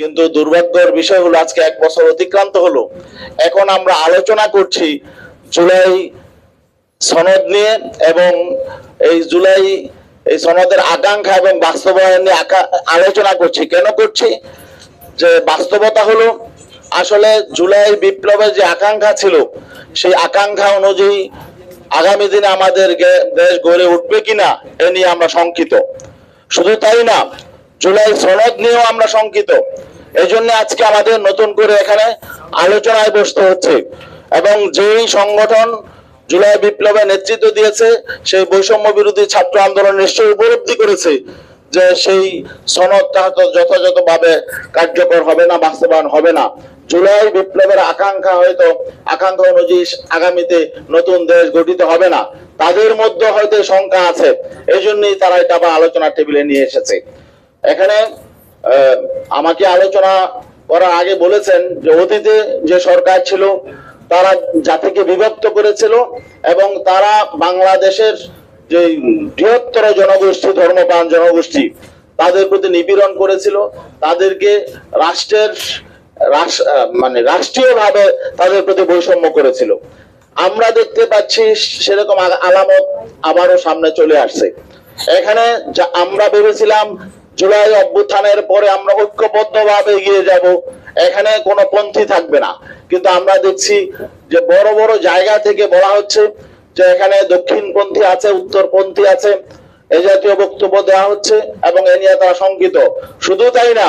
কিন্তু দুর্ভাগ্যের বিষয় হলো আজকে এক বছর অতিক্রান্ত হলো। এখন আমরা আলোচনা করছি জুলাই সনদ নিয়ে এবং এই জুলাই এই সনদের আকাঙ্ক্ষা এবং বাস্তবায়ন নিয়ে আলোচনা করছি। কেন করছি? যে বাস্তবতা হলো, আসলে জুলাই বিপ্লবের যে আকাঙ্ক্ষা ছিল, সেই আকাঙ্ক্ষা অনুযায়ী আগামী দিনে আমাদের দেশ গড়ে উঠবে কিনা, এ নিয়ে আমরা শঙ্কিত। শুধু তাই না, জুলাই সনদ নিয়েও আমরা শঙ্কিত। এই জন্য আজকে আমাদের নতুন করে এখানে আলোচনায় বসতে হচ্ছে। এবং যেই সংগঠন জুলাই বিপ্লবে নেতৃত্ব দিয়েছে, সেই বৈষম্য বিরোধী ছাত্র আন্দোলন নিশ্চয়ই উপলব্ধি করেছে যে সেই হয়তো যথাযথভাবে কার্যকর হবে না, বাস্তবায়ন হবে না। জুলাই বিপ্লবের আকাঙ্ক্ষা হয়তো, আকাঙ্ক্ষা অনুযায়ী আগামীতে নতুন দেশ গঠিত হবে না। তাদের মধ্যে হয়তো শঙ্কা আছে এই জন্যই তারা এটা আবার আলোচনার টেবিলে নিয়ে এসেছে। এখানে আমাকে আলোচনা করার আগে বলেছেন যে অতীতে যে সরকার ছিল, তারা জাতিকে বিভক্ত করেছিল এবং তারা বাংলাদেশের যে বৃহত্তর জনগোষ্ঠী, ধর্মপ্রাণ জনগোষ্ঠী, তাদের প্রতি নিপীড়ন করেছিল। তাদেরকে রাষ্ট্রের মানে রাষ্ট্রীয়ভাবে তাদের প্রতি বৈষম্য করেছিল। আমরা দেখতে পাচ্ছি সেরকম আলামত আবারও সামনে চলে আসছে। এখানে আমরা ভেবেছিলাম জুলাই অভ্যুত্থানের পরে আমরা ঐক্যবদ্ধভাবে এগিয়ে যাব, এখানে কোনো পন্থী থাকবে না। কিন্তু আমরা দেখছি যে বড় বড় জায়গা থেকে বলা হচ্ছে যে এখানে দক্ষিণপন্থী আছে উত্তরপন্থী আছে এই জাতীয় বক্তব্য দেওয়া হচ্ছে এবং এ নিয়ে তারা শঙ্কিত। শুধু তাই না,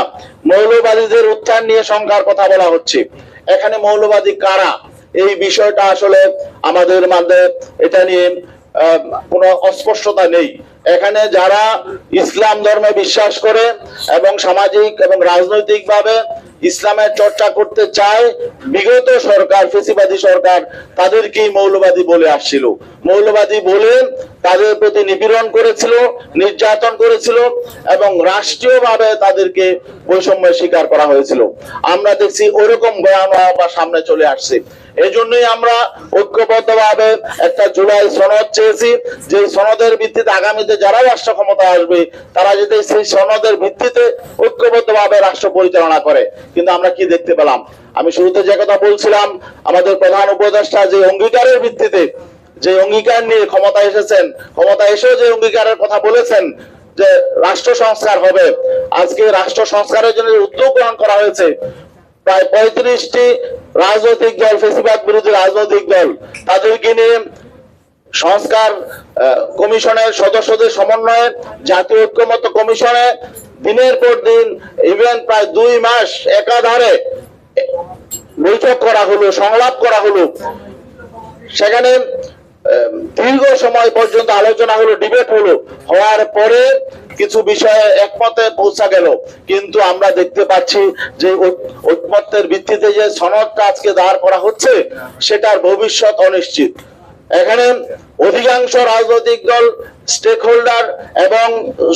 মৌলবাদীদের উত্থান নিয়ে শঙ্কার কথা বলা হচ্ছে। এখানে মৌলবাদী কারা? এই বিষয়টা আসলে আমাদের মধ্যে এটা নিয়ে কোনো অস্পষ্টতা নেই। এখানে যারা ইসলাম ধর্মে বিশ্বাস করে এবং সামাজিক এবং রাজনৈতিকভাবে ইসলামের চর্চা করতে চায়, বিগত সরকার, ফেসিবাদী সরকার, তাদেরকেই মৌলবাদী বলে আসছিল। মৌলবাদী বলে তাদের প্রতি নিপীড়ন করেছিল, নির্যাতন করেছিল এবং রাষ্ট্রীয়ভাবে তাদেরকে বৈষম্যের শিকার করা হয়েছিল। আমরা দেখছি ওরকম ভয়ানক বা সামনে চলে আসছে। এই জন্যই আমরা ঐক্যবদ্ধভাবে একটা জুলাই সনদ চেয়েছি। যে সনদের ভিত্তিতে আগামীতে যারা রাষ্ট্র ক্ষমতা আসবে, তারা যদি সেই সনদের ভিত্তিতে ঐক্যবদ্ধভাবে রাষ্ট্র পরিচালনা করে। কিন্তু আমরা কি দেখতে পেলাম? আমি শুরুতে যে কথা বলছিলাম, আমাদের প্রধান উপদেষ্টা যে অঙ্গীকারের ভিত্তিতে, যে অঙ্গীকার নিয়ে ক্ষমতা এসেছেন ক্ষমতা এসেও যে অঙ্গীকারের কথা বলেছেন যে রাষ্ট্র সংস্কার হবে, আজকে রাষ্ট্র সংস্কারের জন্য উদ্যোগ গ্রহণ করা হয়েছে, প্রায় পঁয়ত্রিশটি রাজনৈতিক দল, ফেসিবাদ বিরোধী রাজনৈতিক দল, তাদেরকে নিয়ে সংস্কার কমিশনের সদস্যদের সমন্বয়ে, জাতীয় ঐক্যমত্য কমিশনে দিনের পর দিন ইভেন প্রায় দুই মাস একাধারে বৈঠক করা হলো, সংলাপ করা হলো। সেখানে দীর্ঘ সময় পর্যন্ত আলোচনা হলো, ডিবেট হলো। হওয়ার পরে কিছু বিষয়ে একমতে পৌঁছা গেল। কিন্তু আমরা দেখতে পাচ্ছি যে ঐকমত্যের ভিত্তিতে যে সনদটা আজকে দাঁড় করা হচ্ছে, সেটার ভবিষ্যৎ অনিশ্চিত। এখানে অধিকাংশ রাজনৈতিক দল স্টেক হোল্ডার এবং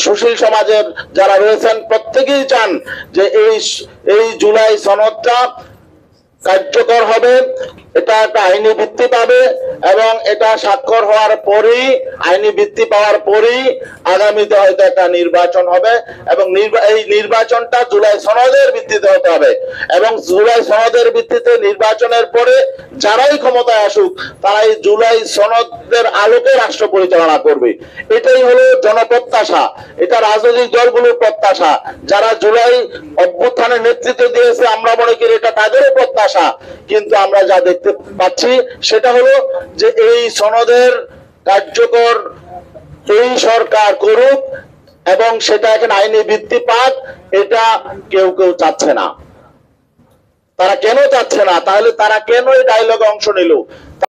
সুশীল সমাজের যারা রয়েছেন, প্রত্যেকেই চান যে এই এই জুলাই সনদটা কার্যকর হবে। এটা একটা আইনি ভিত্তি পাবে এবং এটা স্বাক্ষর হওয়ার পরেই, আইনি ভিত্তি পাওয়ার পরেই আগামীতে হয়তো একটা নির্বাচন হবে এবং এই নির্বাচনটা জুলাই সনদের ভিত্তিতে হতে হবে এবং জুলাই সনদের ভিত্তিতে নির্বাচনের পরে যারাই ক্ষমতায় আসুক তারা এই জুলাই সনদের আলোকে রাষ্ট্র পরিচালনা করবে। এটাই হলো জনপ্রত্যাশা। এটা রাজনৈতিক দলগুলোর প্রত্যাশা। যারা জুলাই অভ্যুত্থানের নেতৃত্ব দিয়েছে, আমরা মনে করি এটা তাদেরও প্রত্যাশা। কিন্তু আমরা যা দেখতে পাচ্ছি, সেটা হলো যে এই সনদের কার্যকর এই সরকার করুক এবং সেটা এখন আইনি ভিত্তি পাক, এটা কেউ কেউ চাচ্ছে না। তারা কেন চাচ্ছে না? তাহলে তারা কেন এই ডায়লগে অংশ নিল?